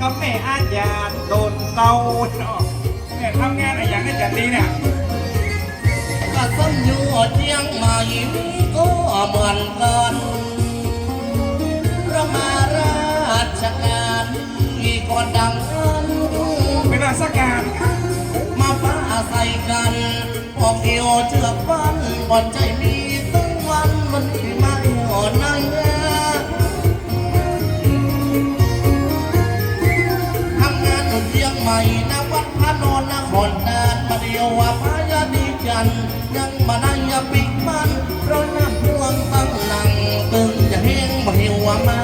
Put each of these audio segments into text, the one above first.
กับแม่อาจารย์โดนเตาเนาะแม่ทำงานอะไรอย่างนี้จันดีเนี่ยก็ส้มอยู่เชียงใหม่ก็เหมือนกันเรามาราชการที่ก่อนดังนั้นเป็นราชการมาป้าใส่กันพอเกี่ยวเชือกฟันบอนใจมี ใหม่นะวัดพระนอนนะหอนนานมาเดียวว่าพายาดีจันยังมาได้ยาปิกมันเพราะน้ำท่วมตั้งหลังตึงจะเฮงบ่หิวว่ามัน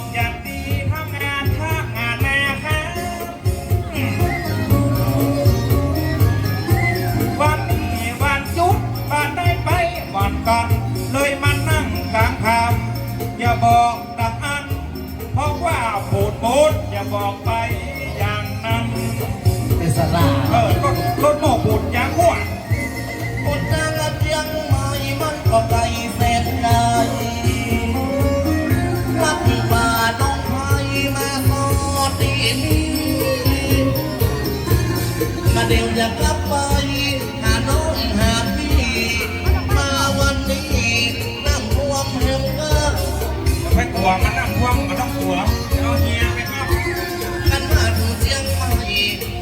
อกจันดีทำงานทางานแม่ค้าวันนี้วันจุดบ้านได้ไปวันก่อนเลยมานั่งกลางคำอย่าบอกดังอัน เพราะว่าปูดปูดอย่าบอกไปอย่างนั้นเป็นสลาเออก็รถโม่ปูดอย่างหัวคนดังเชียง มาเดี๋ยวจะกลับไป หาน้องหาพี่ มาวันนี้นั่งท่วมเฮงเกอไปกลัวมันนั่งท่วมมันต้องกลัวเอาเฮียไปครับกันมาถึงเชียงใหม่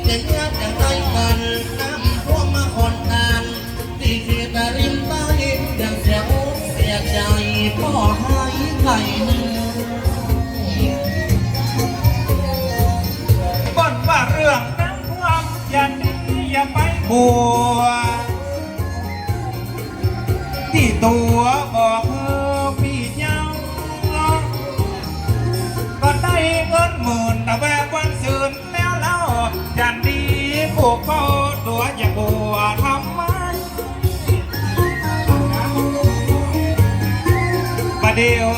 เจียงยากอย่างไรกันน้ำท่วมมาคนทานที่เขตริมใต้ยังเสียอกเสียใจพ่อให้ไก่หนึ่งบ่นว่าเรื่องน้ำท่วมอย่า บัว ที่ตัวบอกเออพี่เจ้าก็ได้เงินหมื่นแต่แวบวันซืนแล้วเล่าจันดีผูกคอตัวอย่าบัวทำไมประเดี๋ยว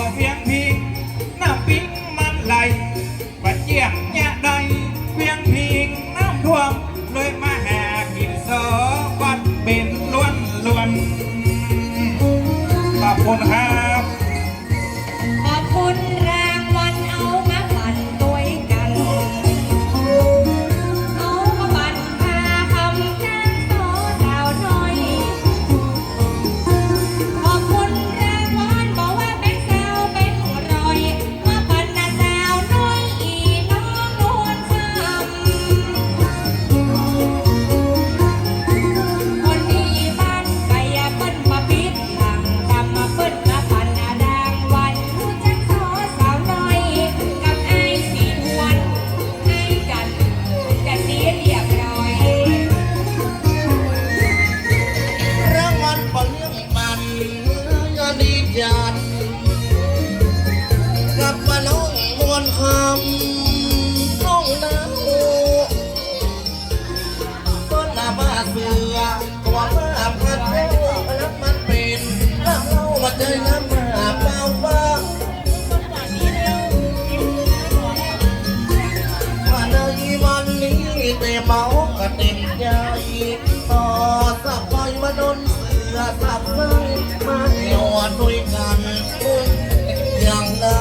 อ young love.